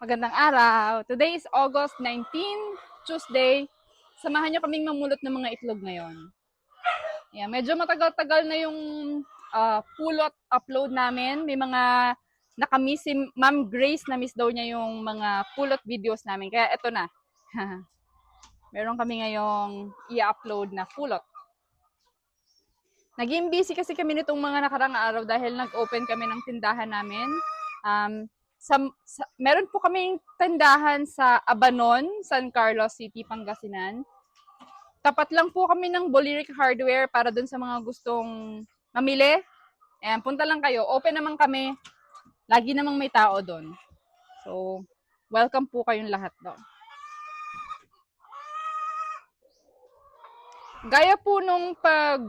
Magandang araw. Today is August 19, Tuesday. Samahan niyo kaming mamulot ng mga itlog ngayon. Yeah, medyo matagal-tagal na yung ah, pulot upload namin. May mga nakamiss si Ma'am Grace na miss daw niya yung mga pulot videos namin. Kaya eto na. Meron kami ngayong i-upload na pulot. Naging busy kasi kami nitong mga nakarang araw dahil nag-open kami ng tindahan namin. Um, sa, sa, meron po kaming tindahan sa Abanon, San Carlos City, Pangasinan. Tapat lang po kami ng Boliric Hardware para dun sa mga gustong mamili. Ayan, punta lang kayo. Open naman kami. Lagi namang may tao doon. So, welcome po kayong lahat doon. Gaya po nung pag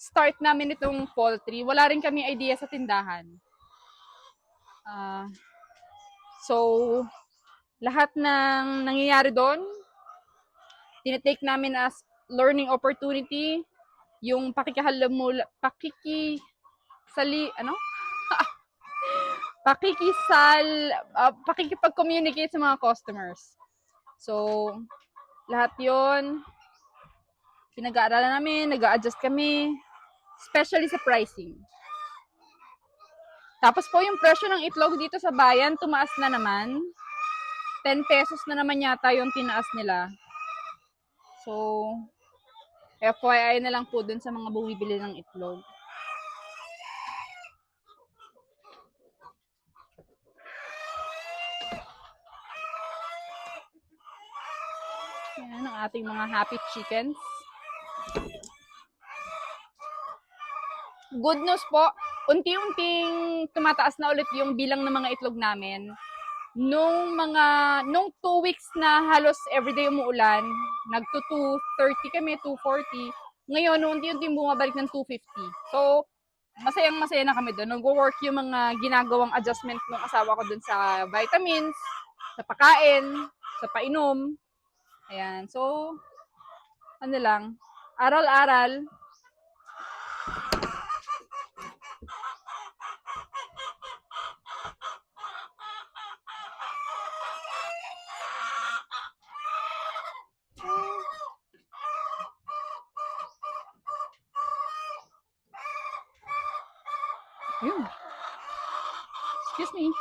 start namin itong poultry, wala rin kami idea sa tindahan. Ah, so, lahat ng nangyayari doon, tinitake namin as learning opportunity, yung pakikihalamula, pakiki, sali, ano? pakikisal, uh, pakikipag-communicate sa mga customers. So, lahat yon pinag-aaralan namin, nag-a-adjust kami, especially sa pricing. Tapos po yung presyo ng itlog dito sa bayan, tumaas na naman. 10 pesos na naman yata yung tinaas nila. So, FYI na lang po dun sa mga bumibili ng itlog. Yan ang ating mga happy chickens. Good news po, unti-unting tumataas na ulit yung bilang ng mga itlog namin. Nung mga, nung two weeks na halos everyday umuulan, nagto 230 kami, 240. Ngayon, unti-unti bumabalik ng 250. So, masayang masaya na kami doon. Nag-work yung mga ginagawang adjustment ng asawa ko doon sa vitamins, sa pagkain, sa painom. Ayan. So, ano lang, aral-aral. Yun. Excuse me.